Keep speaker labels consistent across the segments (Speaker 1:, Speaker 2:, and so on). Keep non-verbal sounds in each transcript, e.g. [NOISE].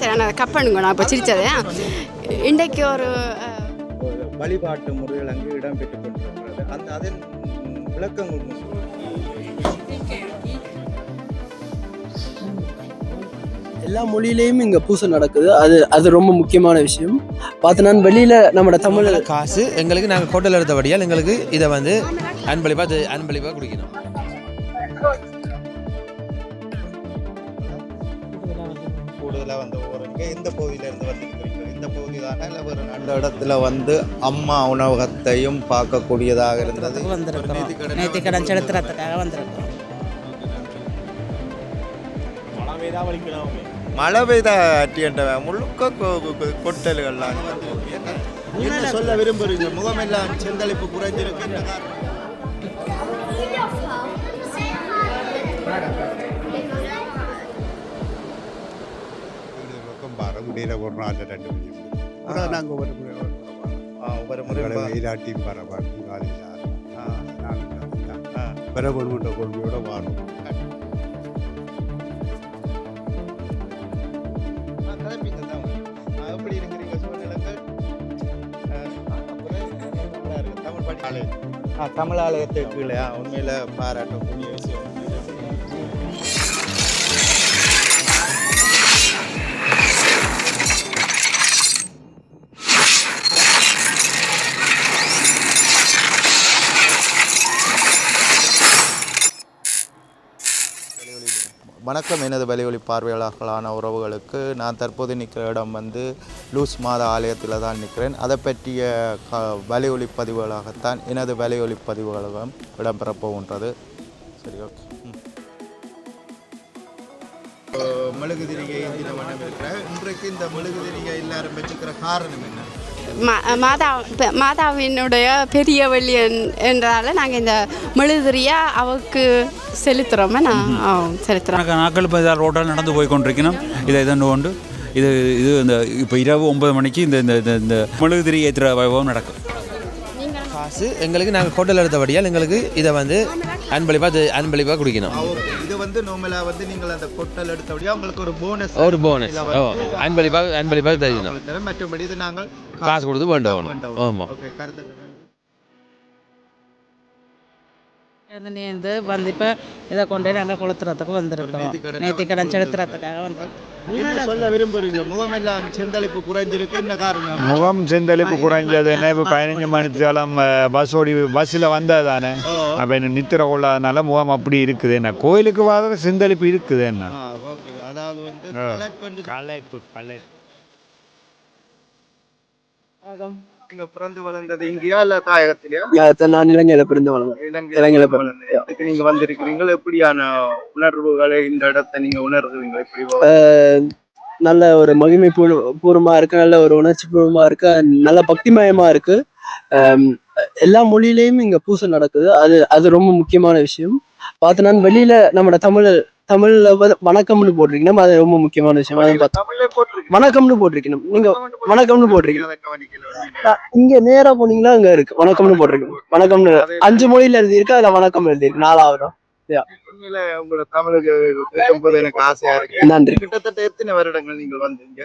Speaker 1: சரி நான் கட் பண்ணுங்க நான் இப்போ சிரிச்சது. இன்றைக்கு ஒரு
Speaker 2: வழிபாட்டு முறைகள் அங்கு இடம்பெற்றுக் கொண்டிருக்கிறது அந்த அதன் விளக்கங்கள் உண்டு.
Speaker 3: எல்லா மொழியிலையும் இங்கே பூசை நடக்குது. அது அது ரொம்ப முக்கியமான விஷயம். பார்த்து நான் வெளியில் நம்மளோட தமிழ்
Speaker 4: தமிழ் காசு எங்களுக்கு நாங்கள் ஹோட்டல் எடுத்தபடியால் எங்களுக்கு இதை வந்து அன்பளிப்பாக அன்பளிப்பாக குடிக்கணும்.
Speaker 2: கூடுதலாக வந்து ஒருங்க இந்த பகுதியிலேருந்து வந்திருக்கிறீங்க இந்த பகுதி தானே இல்லை வேறு அந்த இடத்துல வந்து அம்மா உணவகத்தையும் பார்க்கக்கூடியதாக இருந்தது.
Speaker 5: வந்திருக்கிறோம்.
Speaker 2: நேர்த்திக்கடன் வந்து
Speaker 5: செலுத்துறதுக்காக வந்திருக்கிறோம்.
Speaker 6: மழை பெய்தா வலிக்கலாம்
Speaker 2: மழை பெய்த அட்டியன்ற முழுக்க கொட்டல்கள்லாம். சொல்ல விரும்புறீங்க? முகமெல்லாம் செந்தளிப்பு குறைஞ்சிருக்கு
Speaker 7: முடியல ஒரு நாள் ரெண்டு மணி நாங்கள் ஒரு முறை
Speaker 2: ஒவ்வொரு முறை
Speaker 7: உங்களை
Speaker 2: பா-
Speaker 7: வெயிலாட்டியும் வர பார்த்து காலையில்
Speaker 2: ஆ.
Speaker 7: பெறப்படுகின்ற கொள்கையோட.
Speaker 2: ஆ, எப்படி இருக்கிறீங்க? சூழ்நிலைகள். தமிழ் ஆலயத்துக்கு ஆ, உண்மையில பாராட்டக்கூடிய விஷயம் வணக்கம். எனது வலியொலி பார்வையாளர்களான உறவுகளுக்கு நான் தற்போது நிற்கிற இடம் வந்து லூஸ் மாதா ஆலயத்தில் தான் நிற்கிறேன். அதை பற்றிய க வலியொலி பதிவுகளாகத்தான் எனது வலியொலி பதிவுகளும் இடம்பெறப் போகின்றது. சரி ஓகே. மெழுகுதிரிகை இந்த வண்ணம் இருக்கிற இன்றைக்கு இந்த மெழுகுதிரிகை எல்லாரும் வச்சுக்கிற காரணம் என்ன?
Speaker 1: மாதா மாதாவினுடைய பெரிய வழி என்றால நாங்கள் இந்த மெழுதிரியா அவருக்கு செலுத்துகிறோமே நான் செலுத்துகிறோம்
Speaker 6: நாட்கள் இப்போ ரோட்டால் நடந்து போய் கொண்டிருக்கணும் இதை இதண்டு கொண்டு இது இது இந்த இப்போ இரவு ஒன்பது மணிக்கு இந்த இந்த இந்த- இந்த மெழுகுதிரி ஏற்றுற வைபவம் நடக்கும்.
Speaker 4: காசு. எங்களுக்கு நாங்கள் ஹோட்டல் எடுத்தபடியால் எங்களுக்கு இதை வந்து அன்பளிப்பாக அன்பளிப்பாக குடிக்கணும்.
Speaker 2: இது வந்து நோமலாக வந்து நீங்கள் அந்த கொட்டல் எடுத்தபடியாக உங்களுக்கு ஒரு போனஸ்
Speaker 4: ஒரு போனஸ் ஓ அன்பளிப்பாக அன்பளிப்பாக தரணும்
Speaker 2: மற்றபடி இது நாங்கள்
Speaker 4: காசு கொடுத்து வேண்டாம் ஆமாம்
Speaker 5: இருந்து வந்து இப்போ இதை கொண்டு போய் நாங்கள் கொளுத்துறதுக்கு வந்திருக்கிறோம் நேர்த்திக்கடன் செலுத்துறதுக்காக வந்திருக்கோம்
Speaker 2: என்ன சொல்ல விரும்புறீங்க? முகமெல்லாம் செந்தளிப்பு குறைஞ்சிருக்கு. என்ன காரணம்?
Speaker 8: முகம் செந்தளிப்பு குறைஞ்சதுன்னா இப்போ பதினஞ்சு மணித்தாலும் பஸ் ஓடி பஸ்ஸில் வந்தது தானே அப்போ என்ன நித்திர கொள்ளாதனால முகம் அப்படி இருக்குது. என்ன கோயிலுக்கு வர செந்தளிப்பு இருக்குது என்ன?
Speaker 2: ஆ, ஓகே. அதாவது வந்து
Speaker 8: ஆ.
Speaker 2: கலெக்ட் பண்ணி
Speaker 8: கலைப்பு கலைப்பு
Speaker 2: நீங்க பிறந்து வளர்ந்தது இங்கேயா இல்ல தாயகத்திலயா
Speaker 3: நான் இலங்கையில் பிறந்து வளர்ந்தேன்.
Speaker 2: இலங்கையில. இதுக்கு நீங்க வந்திருக்கிறீங்க எப்படியான உணர்வுகளை இந்த இடத்தை நீங்க உணர்றீங்க எப்படி
Speaker 3: நல்ல ஒரு மகிமை பூர்வ பூர்வமாக இருக்கு நல்ல ஒரு உணர்ச்சி பூர்வமாக இருக்கு நல்ல பக்திமயமாக இருக்கு. அஹ் எல்லா மொழியிலையும் இங்கே பூசை நடக்குது. அது அது ரொம்ப முக்கியமான விஷயம். பார்த்து நான் வெளியில் நம்மளோட தமிழ் தமிழில் வணக்கம்னு போட்டிருக்கணும் அது ரொம்ப முக்கியமான விஷயம். அதை பார்த்து வணக்கம்னு போட்டிருக்கணும். நீங்கள் வணக்கம்னு போட்டிருக்கீங்க. இங்க நேரா போனீங்களா அங்க இருக்கு. வணக்கம்னு போட்டிருக்கு வணக்கம்னு அஞ்சு மொழியில எழுதி இருக்கு அதுல வணக்கம் எழுதி இருக்கு நாலாவது
Speaker 2: உண்மையில உங்களோட தமிழுக்கு கேட்கும்போது எனக்கு ஆசையா இருக்கு.
Speaker 3: நன்றி.
Speaker 2: கிட்டத்தட்ட எத்தனை வருடங்கள் நீங்கள் வந்தீங்க?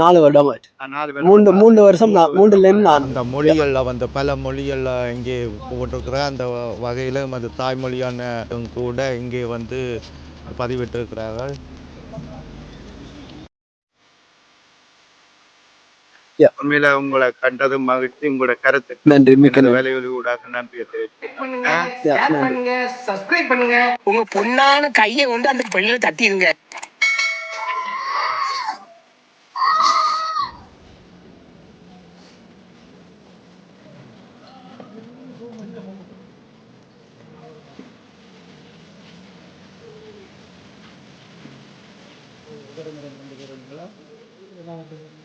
Speaker 3: நாலு வருடம். மூன்று மூன்று வருஷம் நான் மூன்றுல இருந்து நான்.
Speaker 2: அந்த மொழிகளில் வந்து பல மொழிகளில் இங்கே போட்டிருக்கிற அந்த வகையில் அது தாய்மொழியான கூட இங்கே வந்து பதிவிட்டிருக்கிறார்கள். உண்மையில உங்களை கண்டது மகிழ்ச்சி உங்களோட கருத்து
Speaker 3: நன்றி மிக்க.
Speaker 2: வேலைகள் ஊடாக நன்றியை
Speaker 3: நன்றி.
Speaker 9: பண்ணுங்க சப்ஸ்கிரைப் பண்ணுங்க உங்க பொண்ணான கையை கொண்டு அந்த பெண்ணில தட்டிடுங்க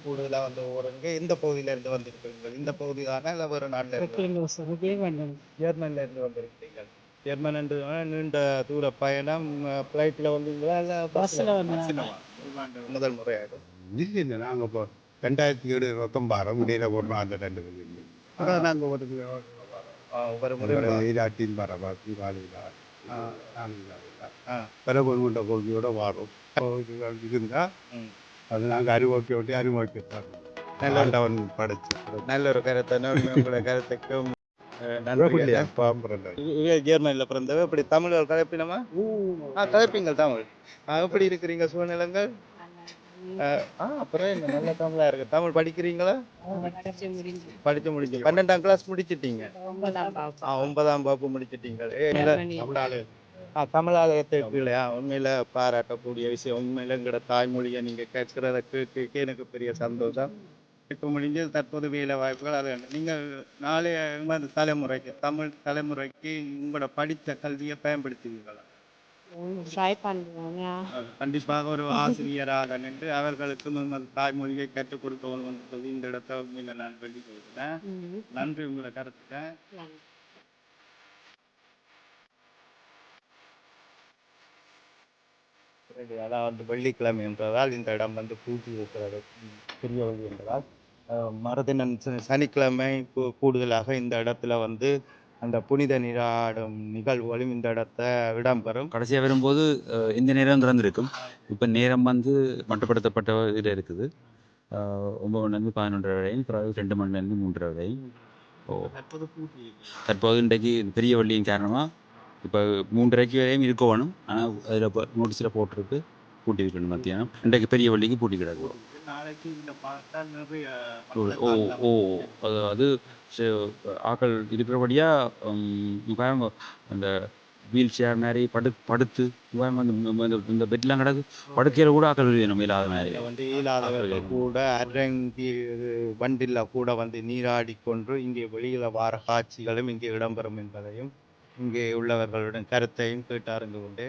Speaker 2: கூடுதலா வந்து ஒருங்க இந்த பகுதியில இருந்து வந்திருக்கீங்க இந்த பகுதி தானே இல்லை வேறு நாட்டில் இருந்து? ஜெர்மன்ல இருந்து வந்திருக்கீங்க ஜெர்மன் என்று நீண்ட தூர பயணம் ஃப்ளைட்டில் வந்தீங்களா இல்லை பஸ்ஸில் முதல் முறையாக.
Speaker 7: இல்லை நாங்கள் இப்போ ரெண்டாயிரத்தி ஏழு பக்கம் வர முடியல ஒரு நாள் ரெண்டு நாங்கள் ஒரு
Speaker 2: ஒரு முறை
Speaker 7: வர பார்த்து காலையில்
Speaker 2: ஆ.
Speaker 7: பெறப்படுகின்ற பகுதியோட வாரும். இருந்தால் அது நாங்கள் விட்டு அறிவுறுத்தி தரோம் ஆண்டவன் படைச்சு
Speaker 2: நல்ல ஒரு கருத்தை [LAUGHS] உங்களோட கருத்துக்கும் ஜெர்மனியில் பிறந்தவ இப்படி தமிழ் கலப்பினமா? ஆ கலப்பிங்கள் தமிழ். ஆ, எப்படி இருக்கிறீங்க சூழ்நிலங்கள்? ஆ அப்புறம் என்ன? நல்ல தமிழா இருக்கு. தமிழ் படிக்கிறீங்களா? படிச்சு முடிச்சு பன்னெண்டாம் கிளாஸ் முடிச்சிட்டீங்க. ஒன்பதாம் வகுப்பு. முடிச்சிட்டீங்க. தமிழாலயத்தை இல்லையா? உண்மையில பாராட்டக்கூடிய விஷயம். உண்மையில எங்களோட தாய்மொழியை நீங்க கேட்கிறத கேட்க எனக்கு பெரிய சந்தோஷம். இப்போ முடிஞ்சு தற்போது வேலை வாய்ப்புகள் அது நீங்கள் நாளைய தலைமுறைக்கு தமிழ் தலைமுறைக்கு உங்களோட படித்த கல்வியை
Speaker 5: ட்ரை பண்ணுவோம்
Speaker 2: கண்டிப்பாக ஒரு ஆசிரியராக நின்று அவர்களுக்கு உங்கள் தாய்மொழியை கற்றுக் கொடுக்கணும் சொல்லி இந்த இடத்த நான் சொல்லி கொடுக்குறேன் நன்றி உங்களை கருத்துக்க வந்து வெள்ளிக்கிழமை என்றதால் இந்த இடம் வந்து பூட்டி இருக்கிறது. பெரிய வழி என்பதால் அஹ், மறுதினம் ச- சனிக்கிழமை கூடுதலாக இந்த இடத்துல வந்து அந்த புனித நீராடும் நிகழ்வுகளும் இந்த இடத்த இடம்பெறும்.
Speaker 6: கடைசியாக வரும்போது இந்த நேரம் திறந்திருக்கும். இப்போ நேரம் வந்து மட்டுப்படுத்தப்பட்ட இதில் இருக்குது மணிலேருந்து பதினொன்றரை வரையும் பிறகு ரெண்டு மணிலேருந்து மூன்றரை வரையும் ஓ.
Speaker 2: தற்போது பூட்டி
Speaker 6: தற்போது இன்றைக்கு பெரிய வள்ளியின் காரணமாக இப்போ மூன்றரைக்கு வரையும் இருக்க வேணும். ஆனால் அதில் இப்போ நோட்டீஸில் போட்டிருக்கு. பூட்டி இருக்கணும் மத்தியானம். இன்றைக்கு பெரிய வள்ளிக்கு பூட்டி கிடக்கு
Speaker 2: நாளைக்கு இந்த பார்த்தா நிறைய
Speaker 6: ஓ ஓ அது அது ஆக்கள் இருக்கிறபடியாக அந்த வீல் சேர் மாதிரி படு படுத்து இந்த- பெட்லாம் கிடக்கு. படுக்கையில் கூட ஆக்கள் வேணும் இல்லாத மாதிரி.
Speaker 2: வந்து இயலாதவர்கள் கூட அரங்கி வண்டில கூட வந்து நீராடி கொண்டு இங்கே வெளியில வார காட்சிகளும் இங்கே இடம்பெறும் என்பதையும் இங்கே உள்ளவர்களுடன் கருத்தையும் கேட்டு அறிந்து கொண்டு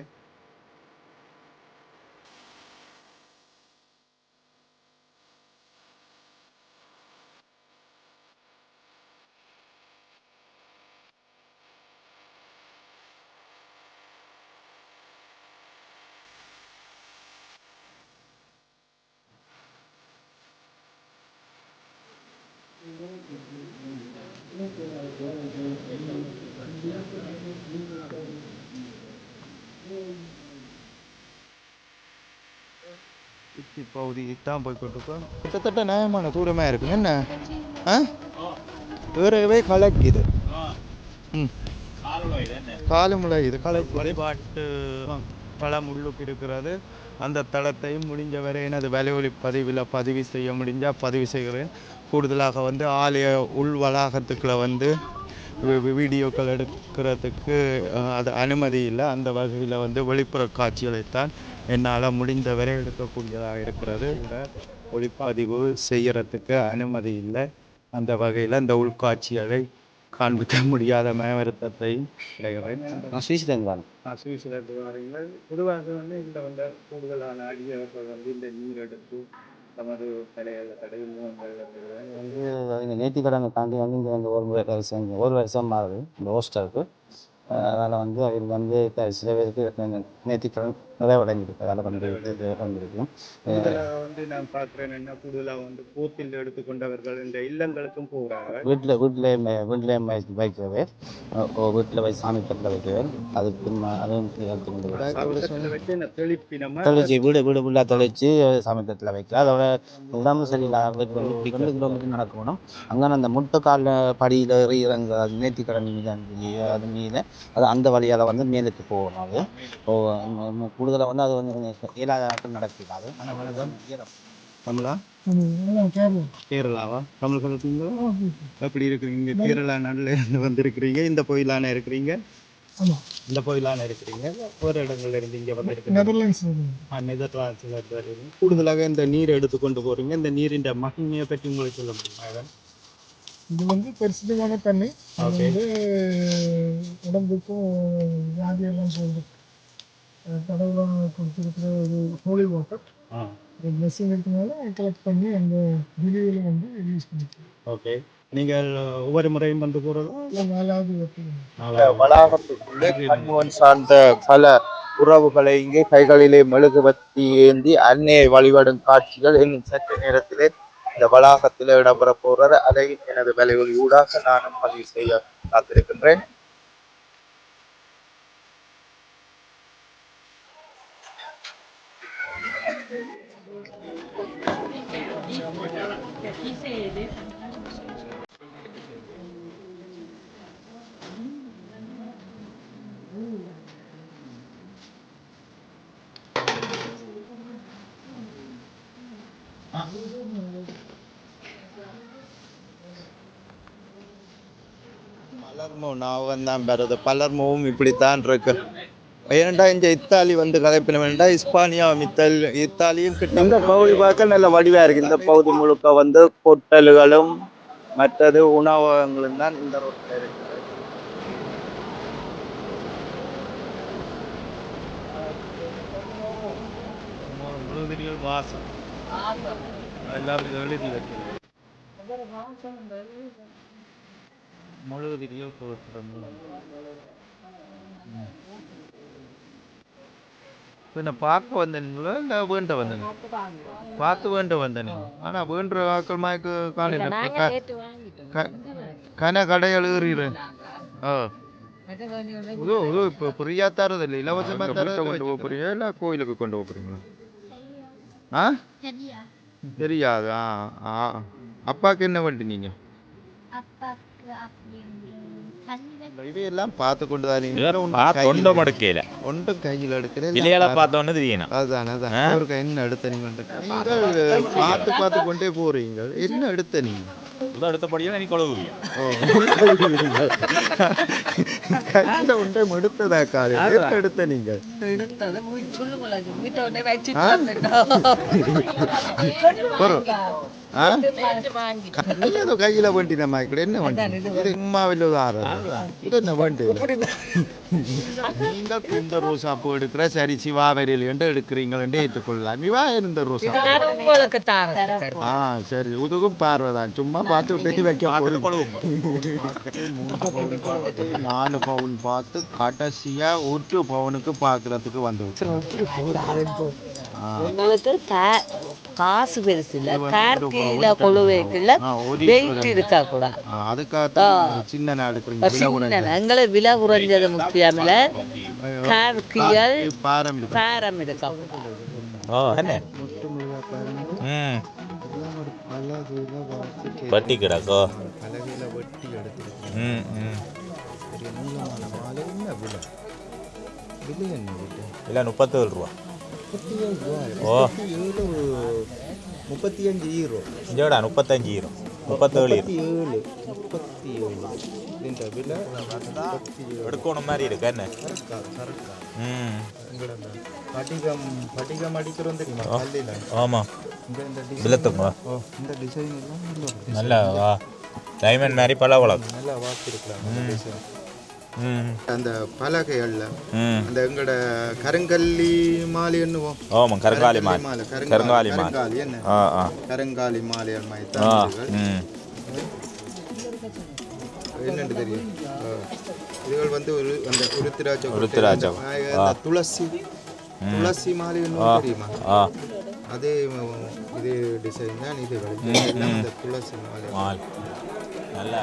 Speaker 2: பகுதிக்கு தான் போய் கொண்டிருக்கோம். கிட்டத்தட்ட நியாயமான தூரமாக இருக்கு. என்ன? ஆ? வேறவே கலக்குது. ம். காலமுறை இது கலை. வழிபாட்டு பலம் உள்ளுக்கு இருக்கிறது. அந்த தளத்தையும் முடிஞ்ச வரை எனது வலையொலி பதிவில் பதிவு செய்ய முடிஞ்சால் பதிவு செய்கிறேன். கூடுதலாக வந்து ஆலய உள் வளாகத்துக்குள்ள வந்து வீடியோக்கள் எடுக்கிறதுக்கு அது அனுமதி இல்லை. அந்த வகையில் வந்து வெளிப்புற காட்சிகளைத்தான் என்னால் முடிந்த வரை எடுக்கக்கூடியதாக இருக்கிறது. இந்த ஒளிப்பதிவு செய்யறதுக்கு அனுமதி இல்லை. அந்த வகையில் இந்த உள்காட்சிகளை காண்பிக்க முடியாத மேவருத்தத்தை அடைகிறேன் சுவிட்சர்லாந்து. வாரீங்கள். பொதுவாக வந்து இந்த வந்து கூடுதலான அடியவர்கள் வந்து இந்த நீர் எடுத்து தமது தலையில் தடவி
Speaker 10: வந்து நேர்த்திக்கடனை தாண்டி வந்து இங்கே வந்து ஒரு வருஷம் ஒரு வருஷம் மாறுது. இந்த ஹோஸ்டலுக்கு அதனால் வந்து அவர் வந்து சில பேருக்கு நேர்த்திக்கடன் நிறைவடைஞ்சிருக்கு அதில் வந்து இது வந்திருக்கும்
Speaker 2: இதில் வந்து நான் பார்க்குறேன் என்ன கூடுதலாக வந்து போத்தில் எடுத்துக்கொண்டவர்கள் இந்த இல்லங்களுக்கும் போகிறாங்க
Speaker 10: வீட்டில் வீட்டில் வீட்டில் வைக்கவே. வீட்டில் போய் சாமி பட்டில் வைக்கவே. அது பின்ன அதுவும் தெளிச்சு வீடு வீடு ஃபுல்லாக தெளிச்சு சாமி தட்டில் வைக்கலாம். அதோட உடம்பு சரியில்லாத கிலோமீட்டர் நடக்கணும் அங்கே அந்த முட்டைக்காலில் படியில் ஏறி இறங்க அது நேர்த்திக்கடன் மீது அது மீது அது அந்த வழியால் வந்து மேலுக்கு போகணும் அது. கூடுதலாக வந்து அது வந்து இயலாத நாட்கள் நடக்காது
Speaker 2: தமிழா கேரளாவா? தமிழ் சொல்லுங்களா எப்படி இருக்கிறீங்க? கேரளா நாட்டில் இருந்து வந்திருக்கிறீங்க. இந்த கோயிலான இருக்கிறீங்க? இந்த கோயிலான இருக்கிறீங்க. ஒரு இடங்கள்ல இருந்து இங்க வந்திருக்கீங்க. கூடுதலாக இந்த நீர் எடுத்து கொண்டு போறீங்க. இந்த நீரின் மகிமையை பற்றி உங்களுக்கு சொல்ல முடியுமா?
Speaker 11: இது வந்து பரிசுத்தமான தண்ணி. வந்து உடம்புக்கும் வியாதியெல்லாம் போகுது. கடவுளாக கொடுத்துருக்கிற ஒரு ஹோலி வாட்டர்
Speaker 2: ஆ.
Speaker 11: மெஸ்ஸிங் இருக்கனால கலெக்ட் பண்ணி அந்த வெளியில் வந்து யூஸ் பண்ணிக்கலாம்
Speaker 2: ஓகே நீங்கள் ஒவ்வொரு முறையும் வந்து
Speaker 11: இல்லை நாலாவது
Speaker 2: வளாகத்துக்குள்ளே கண்முகன் சார்ந்த பல உறவுகளை இங்கே கைகளிலே மெழுகுவத்தி ஏந்தி அன்னையை வழிபடும் காட்சிகள் இன்னும் சற்று நேரத்திலே இந்த வளாகத்தில் இடம்பெற போறார் அதை எனது விலைகள் ஊடாக நானும் பதிவு செய்ய காத்திருக்கின்றேன். பலர்மோ ஞாபகம் தான் பெறது பலர்மோவும் இப்படித்தான் இருக்கு ஏன்டா இந்த இத்தாலி வந்து கதைப்பின வேண்டாம் இஸ்பானியா இத்தல் இத்தாலியும் கிட்ட இந்த பகுதி பார்க்க நல்ல வடிவாக இருக்கு இந்த பகுதி முழுக்க வந்து பொட்டல்களும் மற்றது உணவகங்களும் தான் இந்த ரோட்டில் இருக்குது வாசம் மாசம் எல்லாம் எழுதி முழுவதிலையும் பின்ன பார்க்க வந்தீங்களா இல்லை வேண்ட வந்தீங்க பார்த்து வேண்ட வந்தேன். ஆனால் வேண்டுற ஆக்கள் மயக்கு காலையில் கன கடை இதோ இதோ இப்போ ஃப்ரீயாக தரது இல்லை இலவசமாக தரது கொண்டு போக போறீங்க இல்லை கோயிலுக்கு கொண்டு ஆ? தெரியாது? ஆ. ஆ அப்பாவுக்கு என்ன வண்டி நீங்கள் இவையெல்லாம் பார்த்து கொண்டு தான்
Speaker 8: ஒன்றும் எடுக்கல.
Speaker 2: ஒன்றும் கையில் எடுக்கல.
Speaker 8: விலையால பார்த்தோன்னு தெரியணும்.
Speaker 2: அதான் அதான். அவருக்கு என்ன எடுத்த நீங்கள் நீங்கள் பார்த்து பார்த்து கொண்டே போறீங்க. என்ன எடுத்த நீங்க?
Speaker 8: അത് അടുത്തപടിയാണ് എനിക്കുള്ളത്
Speaker 2: கையில உண்டை எடுத்ததா காது எடுத்த நீங்க கையில வண்டின மாய்க்கிட என்ன வண்டி? இது உமாவில் ஆறாது இது என்ன வண்டி? நீங்கள் இந்த ரோசா பூ எடுக்கிற சரி சிவா வரையில் என்று எடுக்கிறீங்கள் என்று ஏற்றுக்கொள்ளலாம். இவா இருந்த ரோசா ஆ சரி உதுகும் பார்வைதான் சும்மா பார்த்து வெட்டி வைக்க நாலு பவுன் பார்த்து கடைசியா ஒரு பவுனுக்கு பார்க்கறதுக்கு வந்து
Speaker 5: காசு பெருசு இல்லை கார்கில கொழுவைக்குள்ள வெயிட் இருக்கா கூட
Speaker 2: அதுக்காக சின்ன நாடு
Speaker 5: எங்களை விலை குறைஞ்சது முக்கியம் இல்லை கார்கியல்
Speaker 2: பாரம்பரியம்
Speaker 5: பாரம் இருக்கா
Speaker 8: ஓ என்ன ம் வட்டி கிடக்கோ
Speaker 2: பலகையில வெட்டி எடுத்து
Speaker 8: ம் ம்.
Speaker 2: பெரிய நீளமான மாலை என்ன விலை. விலை என்ன விலை?
Speaker 8: இல்லை முப்பத்தேழு ரூபா.
Speaker 2: முப்பத்தி ஏழு ரூபாய்
Speaker 8: ஓ.
Speaker 2: முப்பத்தி அஞ்சு ஈரோ
Speaker 8: இங்கோடா முப்பத்தஞ்சு ஈரோ முப்பத்தேழு.
Speaker 2: முப்பத்தி ஏழு முப்பத்தி ஏழு இந்த விலை
Speaker 8: எடுக்கணும் மாதிரி இருக்கு என்ன? ம்.
Speaker 2: படிகம் படிகம் அடிக்கிறோம் தெரியுமா. கல்லில்
Speaker 8: ஆமாம்
Speaker 2: இந்த இந்த டிசைன் எல்லாம் நல்லா
Speaker 8: டைமண்ட் மாதிரி பல வளர்க்கும்.
Speaker 2: நல்லா வாசிருக்கலாம் இந்த டிசைன்
Speaker 8: ம்
Speaker 2: அந்த பலகைகள்ல அந்த எங்கட கருங்கல்லி மாலை என்னவோம்
Speaker 8: ஆமாம் கருங்காலி மால். கருங்காலி மால்.
Speaker 2: என்ன? கருங்காலி மாலை மாதிரி
Speaker 8: ம்.
Speaker 2: என்னன்னு தெரியும். இதுகள் வந்து ஒரு அந்த உருத்திராட்ச. அந்த துளசி துளசி மாலை என்ன தெரியுமா? அதே இதே டிசைன் தான் இதுகள்.
Speaker 8: ம்.
Speaker 2: அந்த துளசி மால்.
Speaker 8: நல்லா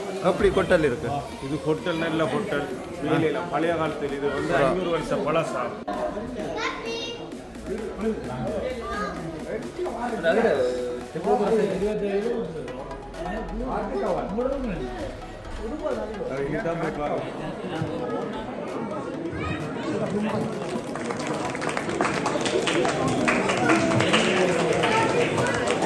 Speaker 2: எப்படி கொட்டல் இருக்கு.
Speaker 7: இது ஹோட்டல் நல்ல ஹோட்டல் வேலையில் பழைய காலத்தில் இது வந்து ஐநூறு வருஷம் பழசா?